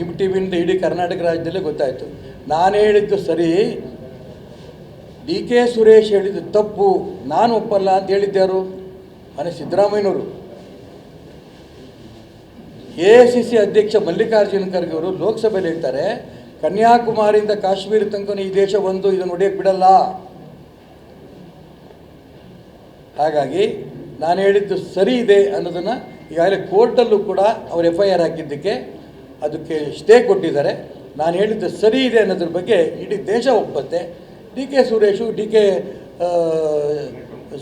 ನಿಮ್ಮ ಟಿ ವಿಯಿಂದ ಇಡೀ ಕರ್ನಾಟಕ ರಾಜ್ಯದಲ್ಲೇ ಗೊತ್ತಾಯಿತು. ನಾನು ಹೇಳಿದ್ದು ಸರಿ. ಡಿ ಕೆ ಸುರೇಶ್ ಹೇಳಿದ್ದು ತಪ್ಪು. ನಾನು ಒಪ್ಪಲ್ಲ ಅಂತ ಹೇಳಿದ್ದಾರು ಮನೆ ಸಿದ್ದರಾಮಯ್ಯನವರು. ಎ ಸಿ ಸಿ ಅಧ್ಯಕ್ಷ ಮಲ್ಲಿಕಾರ್ಜುನ ಖರ್ಗೆ ಅವರು ಲೋಕಸಭೆಯಲ್ಲಿ ಹೇಳ್ತಾರೆ, ಕನ್ಯಾಕುಮಾರಿಯಿಂದ ಕಾಶ್ಮೀರ ತನಕ ಈ ದೇಶ ಒಂದು ಇದನ್ನು ಹೊಡೆಯಕ್ಕೆ ಬಿಡಲ್ಲ. ಹಾಗಾಗಿ ನಾನು ಹೇಳಿದ್ದು ಸರಿ ಇದೆ ಅನ್ನೋದನ್ನು ಈಗಾಗಲೇ ಕೋರ್ಟಲ್ಲೂ ಕೂಡ ಅವರು ಎಫ್ ಐ ಆರ್ ಹಾಕಿದ್ದಕ್ಕೆ ಅದಕ್ಕೆ ಸ್ಟೇ ಕೊಟ್ಟಿದ್ದಾರೆ. ನಾನು ಹೇಳಿದ್ದು ಸರಿ ಇದೆ ಅನ್ನೋದ್ರ ಬಗ್ಗೆ ಇಡೀ ದೇಶ ಒಪ್ಪತ್ತೆ. D K Suresh, D K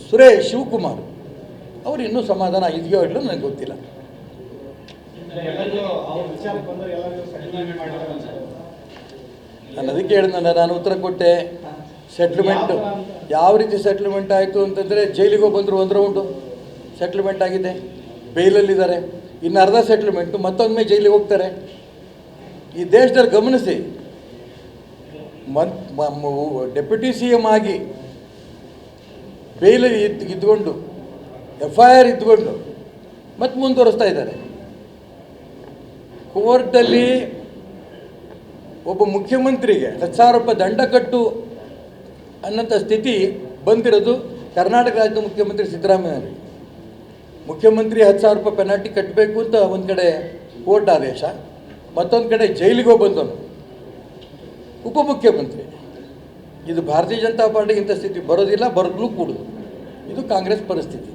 Suresh Shivakumar ಅವರು ಇನ್ನೂ ಸಮಾಧಾನ ಇದೆಯೋ ಇಲ್ಲೋ ನನಗೆ ಗೊತ್ತಿಲ್ಲ. ನಾನು ಅದಕ್ಕೆ ಹೇಳಿದ್ನಲ್ಲ ನಾನು ಉತ್ತರ ಕೊಟ್ಟೆ. ಸೆಟ್ಲ್ಮೆಂಟ್ ಯಾವ ರೀತಿ ಸೆಟ್ಲ್ಮೆಂಟ್ ಆಯಿತು ಅಂತಂದರೆ ಜೈಲಿಗೆ ಬಂದರು ಒಂದು ರೌಂಡು ಸೆಟ್ಲ್ಮೆಂಟ್ ಆಗಿದೆ. ಬೇಲಲ್ಲಿದ್ದಾರೆ ಇನ್ನು ಅರ್ಧ ಸೆಟ್ಲ್ಮೆಂಟು ಮತ್ತೊಮ್ಮೆ ಜೈಲಿಗೆ ಹೋಗ್ತಾರೆ. ಈ ದೇಶದಲ್ಲಿ ಗಮನಿಸಿ ಮನ್ ಡೆಪ್ಯೂಟಿ ಸಿ ಎಂ ಆಗಿ ಬೇಲ್ ಇದ್ದು ಇದ್ಕೊಂಡು ಎಫ್ ಐ ಆರ್ ಇದ್ಕೊಂಡು ಮತ್ತೆ ಮುಂದುವರಿಸ್ತಾ ಇದ್ದಾರೆ. ಕೋರ್ಟಲ್ಲಿ ಒಬ್ಬ ಮುಖ್ಯಮಂತ್ರಿಗೆ ಹತ್ತು ಸಾವಿರ ರೂಪಾಯಿ ದಂಡ ಕಟ್ಟು ಅನ್ನೋಂಥ ಸ್ಥಿತಿ ಬಂದಿರೋದು ಕರ್ನಾಟಕ ರಾಜ್ಯದ ಮುಖ್ಯಮಂತ್ರಿ ಸಿದ್ದರಾಮಯ್ಯ ಮುಖ್ಯಮಂತ್ರಿ ಹತ್ತು ಸಾವಿರ ರೂಪಾಯಿ ಪೆನಾಲ್ಟಿ ಕಟ್ಟಬೇಕು ಅಂತ ಒಂದು ಕಡೆ ಕೋರ್ಟ್ ಆದೇಶ, ಮತ್ತೊಂದು ಕಡೆ ಜೈಲಿಗೆ ಹೋಗಿ ಬಂದವನು ಉಪಮುಖ್ಯಮಂತ್ರಿ. ಇದು ಭಾರತೀಯ ಜನತಾ ಪಾರ್ಟಿಗೆ ಇಂಥ ಸ್ಥಿತಿ ಬರೋದಿಲ್ಲ ಬರಲು ಕೂಡ ಇದು ಕಾಂಗ್ರೆಸ್ ಪರಿಸ್ಥಿತಿ.